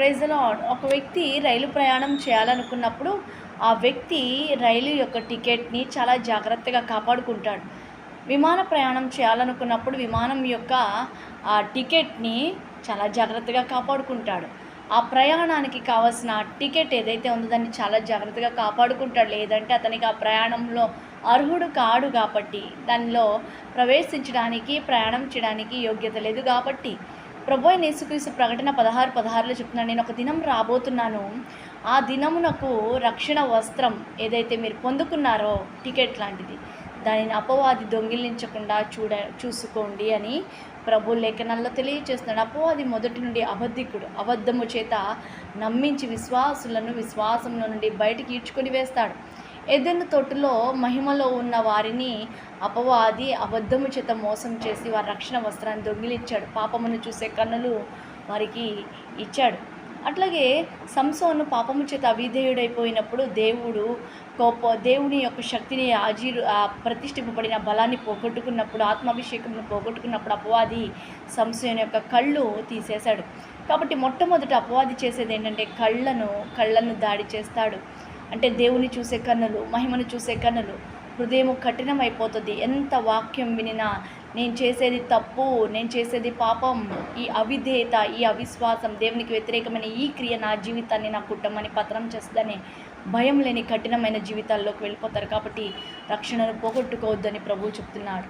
Praise lord ఒక వ్యక్తి రైలు ప్రయాణం చేయాలనుకున్నప్పుడు ఆ వ్యక్తి రైలు యొక్క టికెట్ని చాలా జాగ్రత్తగా కాపాడుకుంటాడు. విమాన ప్రయాణం చేయాలనుకున్నప్పుడు విమానం యొక్క ఆ టికెట్ని చాలా జాగ్రత్తగా కాపాడుకుంటాడు. ఆ ప్రయాణానికి కావాల్సిన టికెట్ ఏదైతే ఉందో దాన్ని చాలా జాగ్రత్తగా కాపాడుకుంటాడు. లేదంటే అతనికి ఆ ప్రయాణంలో అర్హుడు కాడు కాబట్టి దానిలో ప్రవేశించడానికి ప్రయాణం చేయడానికి యోగ్యత లేదు కాబట్టి. ప్రభు అయిన యేసుక్రీస్తు ప్రకటన పదహారు పదహారులో చెప్తున్నాను నేను ఒక దినం రాబోతున్నాను. ఆ దినమునకు రక్షణ వస్త్రం ఏదైతే మీరు పొందుకున్నారో టికెట్ లాంటిది. దానిని అపవాది దొంగిలించకుండా చూడ చూసుకోండి అని ప్రభు లేఖనాల్లో తెలియచేస్తున్నాడు. అపవాది మొదటి నుండి అబద్ధికుడు అబద్ధము చేత నమ్మించి విశ్వాసులను విశ్వాసంలో నుండి బయటికి ఈడ్చుకొని వేస్తాడు. ఏదైనా తోటలో మహిమలో ఉన్న వారిని అపవాది అబద్ధము చేత మోసం చేసి వారి రక్షణ వస్త్రాన్ని దొంగిలిచ్చాడు పాపమును చూసే కన్నులు వారికి ఇచ్చాడు. అట్లాగే సంసోను పాపము చేత అవిధేయుడైపోయినప్పుడు దేవుడు కోప దేవుని యొక్క శక్తిని ఆజీరు ప్రతిష్ఠింపబడిన బలాన్ని పోగొట్టుకున్నప్పుడు ఆత్మాభిషేకంను పోగొట్టుకున్నప్పుడు అపవాది సంసోను యొక్క కళ్ళు తీసేశాడు. కాబట్టి మొట్టమొదట అపవాది చేసేది ఏంటంటే కళ్ళను కళ్ళను దాడి చేస్తాడు. అంటే దేవుని చూసే కన్నులు మహిమను చూసే కన్నులు హృదయం కఠినమైపోతుంది. ఎంత వాక్యం వినినా నేను చేసేది తప్పు నేను చేసేది పాపం ఈ అవిధేయత ఈ అవిశ్వాసం దేవునికి వ్యతిరేకమైన ఈ క్రియ నా జీవితాన్ని నా కుటుంబాన్ని పతనం చేస్తుందని భయం లేని కఠినమైన జీవితాల్లోకి వెళ్ళిపోతారు. కాబట్టి రక్షణను పోగొట్టుకోవద్దని ప్రభువు చెప్తున్నాడు.